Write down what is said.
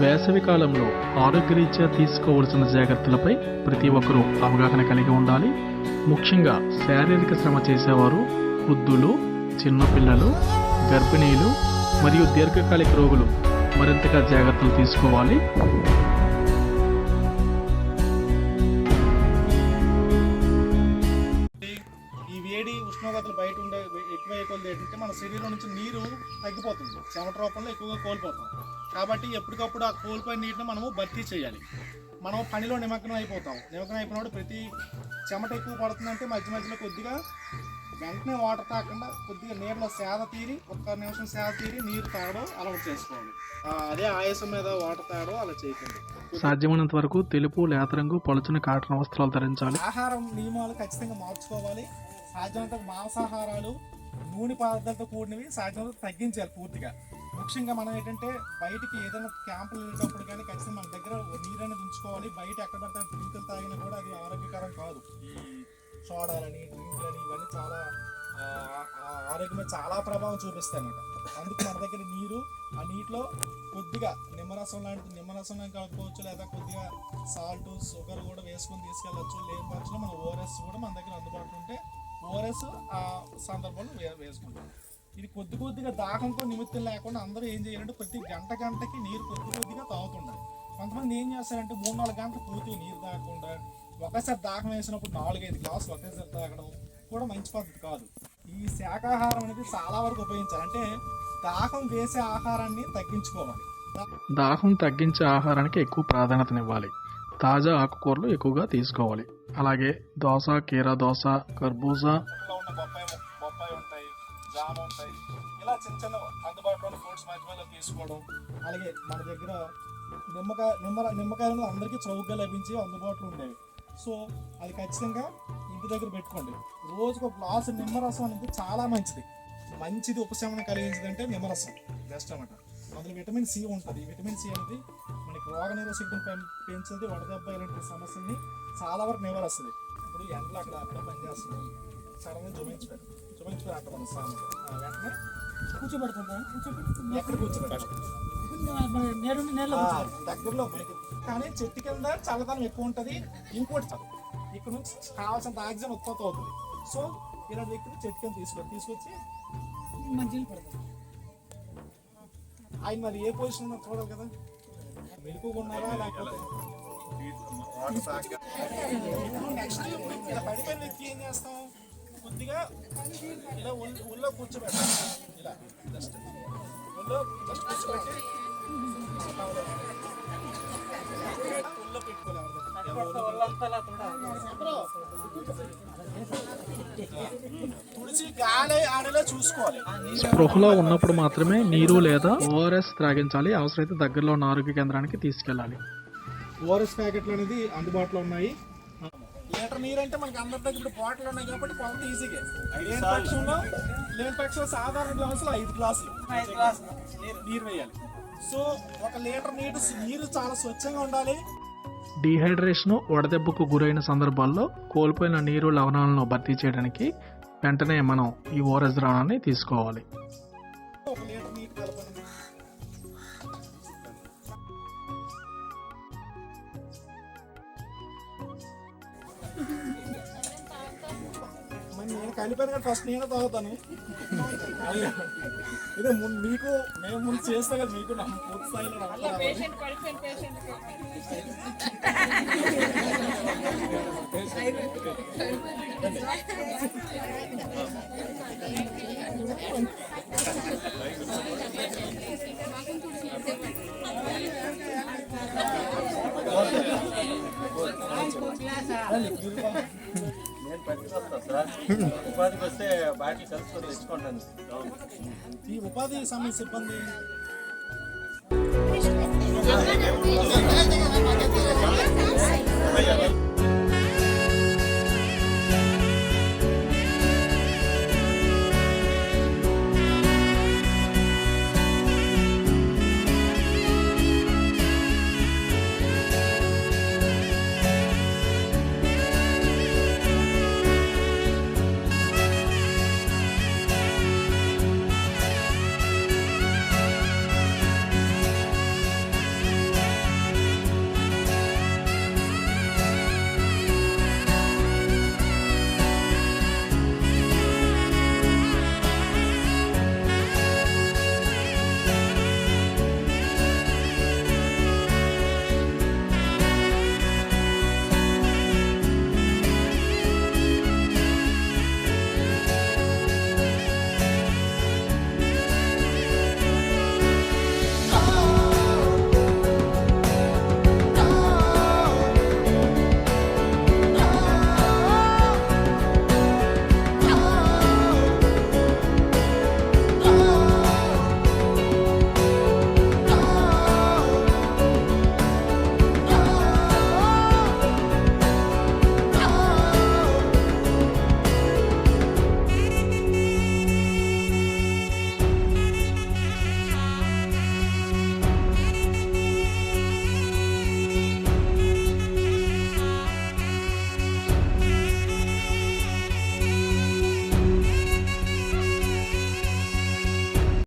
వేసవి కాలంలో ఆరోగ్యరీత్యా తీసుకోవలసిన జాగ్రత్తలపై ప్రతి ఒక్కరూ అవగాహన కలిగి ఉండాలి. ముఖ్యంగా శారీరక శ్రమ చేసేవారు వృద్ధులు చిన్నపిల్లలు గర్భిణీలు మరియు దీర్ఘకాలిక రోగులు మరింతగా జాగ్రత్తలు తీసుకోవాలి. ఉష్ణోగ్రతలు బయట ఉండే ఎక్కువ కొద్ది ఏంటంటే మన శరీరం నుంచి నీరు తగ్గిపోతుంది. చెమట రూపంలో ఎక్కువగా కోల్పోతాం. కాబట్టి ఎప్పటికప్పుడు ఆ కోల్పోయిన నీటిని మనము భర్తీ చేయాలి. మనం పనిలో నిమగ్నం అయిపోతాం. నిమగ్నం అయిపోయినప్పుడు ప్రతి చెమట ఎక్కువ పడుతుందంటే మధ్య మధ్యలో కొద్దిగా వెంటనే వాటర్ తాకుండా కొద్దిగా నీళ్ళలో సేద తీరి ఒక్క నిమిషం సేద తీరి నీరు తాగడం అలవాటు చేసుకోవాలి. అదే ఆయాసం మీద వాటర్ తాగడం అలా చేయకండి. సాధ్యమైనంత వరకు తెలుపు లేత రంగు పలుచని కాటన్ వస్త్రాలు ధరించాలి. ఆహారం నియమాలు ఖచ్చితంగా మార్చుకోవాలి. సాధ్యమైనంత మాంసాహారాలు నూనె పదార్థాలతో కూడినవి సాధ్యమైనంత తగ్గించాలి పూర్తిగా. ముఖ్యంగా మనం ఏంటంటే బయటికి ఏదైనా క్యాంపులు వెళ్ళేటప్పుడు కానీ ఖచ్చితంగా మన దగ్గర నీరు అనేది ఉంచుకోవాలి. బయట ఎక్కడ పడితే డ్రింకులు తాగినా కూడా అది ఆరోగ్యకరం కాదు. ఈ సోడాలని డ్రింకులని ఇవన్నీ చాలా ఆరోగ్యం మీద చాలా ప్రభావం చూపిస్తాయి అన్నమాట అందుకు మన దగ్గర నీరు ఆ నీటిలో కొద్దిగా నిమ్మరసం లాంటిది నిమ్మరసం కలుపుకోవచ్చు లేదా కొద్దిగా సాల్ట్ షుగర్ కూడా వేసుకొని తీసుకెళ్ళచ్చు. లేని పక్షంలో మన ఓఆర్ఎస్ కూడా మన దగ్గర అందుబాటులో ఉంటే ఓఆర్ఎస్ ఆ సందర్భంలో వే వేసుకుంటాం. ఇది కొద్ది కొద్దిగా దాహంతో నిమిత్తం లేకుండా అందరూ ఏం చేయాలంటే ప్రతి గంట గంటకి నీరు కొద్ది కొద్దిగా తాగుతుండాలి కొంతమంది ఏం చేస్తారంటే మూడు నాలుగు గంటలు పూర్తిగా నీరు తాగకుండా ఒకసారి దాహం వేసినప్పుడు నాలుగైదు గ్లాసులు ఒకేసారి తాగడం కూడా మంచి పద్ధతి కాదు. ఈ శాకాహారం అనేది చాలా వరకు ఉపయోగించాలి. అంటే దాహం వేసే ఆహారాన్ని తగ్గించుకోవాలి. దాహం తగ్గించే ఆహారానికి ఎక్కువ ప్రాధాన్యతనివ్వాలి. తాజా ఆకుకూరలు ఎక్కువగా తీసుకోవాలి. అలాగే దోస కీరా దోస కర్బూజా. ఇంట్లో ఉన్న బొప్పాయి బొప్పాయి ఉంటాయి జామ ఉంటాయి. ఇలా చిన్న చిన్న అందుబాటులో ఫ్రూట్స్ మధ్య మధ్యలో తీసుకోవడం. అలాగే మన దగ్గర నిమ్మకాయ నిమ్మ నిమ్మకాయలు అందరికీ చౌకగా లభించి అందుబాటులో ఉండేవి. సో అది ఖచ్చితంగా ఇంటి దగ్గర పెట్టుకోండి. రోజుకు ఒక గ్లాసు నిమ్మరసం అనేది చాలా మంచిది. మంచిది ఉపశమనం కలిగించింది అంటే నిమ్మరసం బెస్ట్ అన్నమాట. అందులో విటమిన్ సి ఉంటుంది. విటమిన్ సి అనేది మనకి రోగ నిరోధకతను పెం- పెంచుతుంది వడదెబ్బ ఇలాంటి సమస్యల్ని చాలా వరకు నివారిస్తుంది. ఇప్పుడు ఎండలో అక్కడ అక్కడ పనిచేస్తుంది సడన్గా జుమించిపోయారు జుమించిపోయారు అక్కడ మన. ఆ, వెంటనే కూర్చోబెడుతుందా కూర్చోబెట్టి ఎక్కడ ఆ, దగ్గరలో మనకి కానీ చెట్టు కింద చల్లదనం ఎక్కువ ఉంటుంది. ఇంకోటి ఇక్కడ నుంచి కావాల్సినంత ఆక్సిజన్ ఉత్పత్తి అవుతుంది. సో ఇలా దగ్గర చెట్టు కింద తీసుకొని తీసుకొచ్చి మంచిగా పడతాం ఆయన మరి ఏ పొజిషన్ ఉన్నా చూడాలి కదా? మెలుకున్నారా లేకపోతే? నెక్స్ట్ ఇలా పడిపోయిన వ్యక్తి ఏం చేస్తాం? కొద్దిగా ఇలా ఒళ్ళో కూర్చోబెట్టాలి ఇలా జస్ట్ ఒళ్ళో జస్ట్ కూర్చోబెట్టి ఒళ్ళో పెట్టుకోవాలి స్పృహలో ఉన్నప్పుడు మాత్రమే నీరు లేదా ఓఆర్ఎస్ త్రాగించాలి. అవసరమైతే దగ్గరలో ఉన్న ఆరోగ్య కేంద్రానికి తీసుకెళ్ళాలి. ఓఆర్ఎస్ ప్యాకెట్లు అనేది అందుబాటులో ఉన్నాయి. లీటర్ నీరు అంటే మనకి అందరి దగ్గర ఇప్పుడు బాటిల్ ఉన్నాయి కాబట్టి కొంత ఈజీగా లేని పక్షంలో లేని పక్షంలో సాధారణ గ్లాసులు ఐదు గ్లాసులు ఐదు గ్లాసులు. నీరు వేయాలి. సో ఒక లీటర్ నీరు నీరు చాలా స్వచ్ఛంగా ఉండాలి. డీహైడ్రేషను వడదెబ్బకు గురైన సందర్భాల్లో కోల్పోయిన నీరు లవణాలను భర్తీ చేయడానికి వెంటనే మనం ఈ ఓఆర్ఎస్ ద్రావణాన్ని తీసుకోవాలి. నేను కలిపాను కదా ఫస్ట్ నేను తాగుతాను. ఇదే ముందు మీకు మేము ముందు చేస్తా కదా మీకు నా పూర్తి స్థాయిలో రావాలి. నేను సార్ ఉపాధికి వస్తే బాటిల్ కలుసుకొని తెచ్చుకుంటాను ఈ ఉపాధి సమయ సిబ్బంది